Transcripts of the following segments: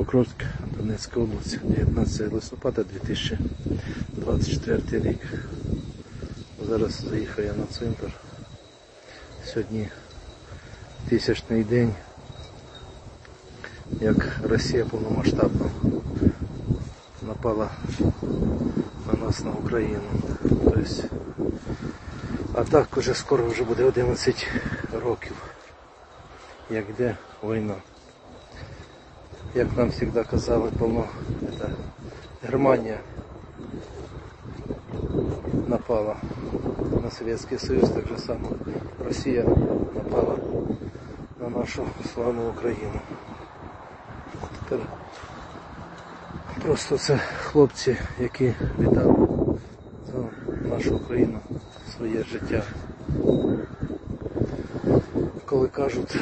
Покровськ, Донецька область, 19 листопада 2024 рік. Зараз заїхав я на центр. Сьогодні тисячний день, як Росія повномасштабно напала на нас на Україну. Тобто, а так уже скоро вже буде 11 років, як йде війна. Як нам завжди казали, повно это, Германія напала на Совєтський Союз, так же само Росія напала на нашу славну Україну. Тепер просто це хлопці, які віддали за нашу Україну своє життя. Коли кажуть,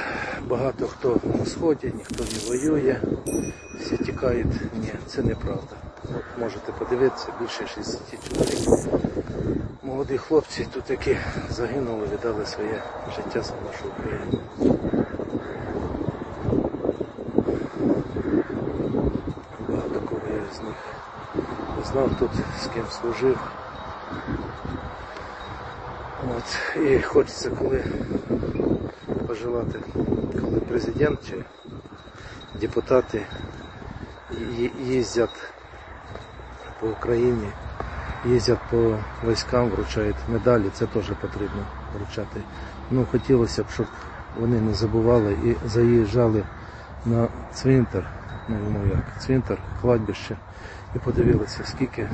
багато хто на сході, ніхто не воює, всі тікають. Ні, це неправда. От можете подивитися, більше 60 чоловік. Молоді хлопці тут, які загинули, віддали своє життя за нашу Україну. Багато кого я з них знав тут, з ким служив. От. І хочеться, коли пожелати, коли президент чи депутати їздять по Україні, їздять по військам, вручають медалі, це теж потрібно вручати. Ну, хотілося б, щоб вони не забували і заїжджали на цвинтар, ну ну як, цвинтар, кладбище, і подивилися, скільки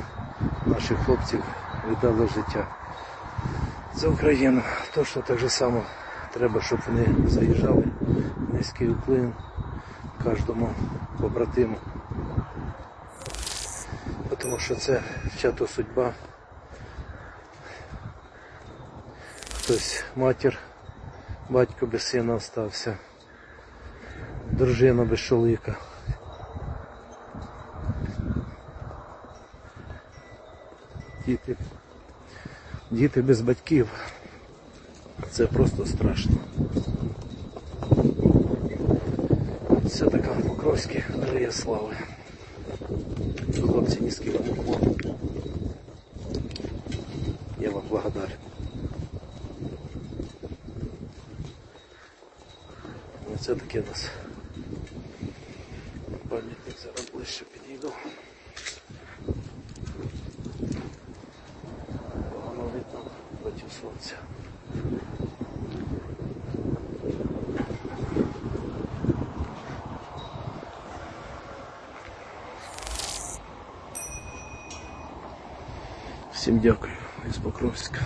наших хлопців віддали життя за Україну. То, що так же само треба, щоб вони заїжджали. Низький уклин кожному побратиму. Тому що це чато судьба. Хтось матір, батько без сина остався, дружина без чоловіка. Діти, діти без батьків. Це просто страшно. Це така Покровські Дар'я Слави. Хлопці низький вам поклон. Я вам благодарен. Оце таке у нас пам'ятник зараз ближче підійду. Погано видно проти сонця. Всім дякую із Покровська.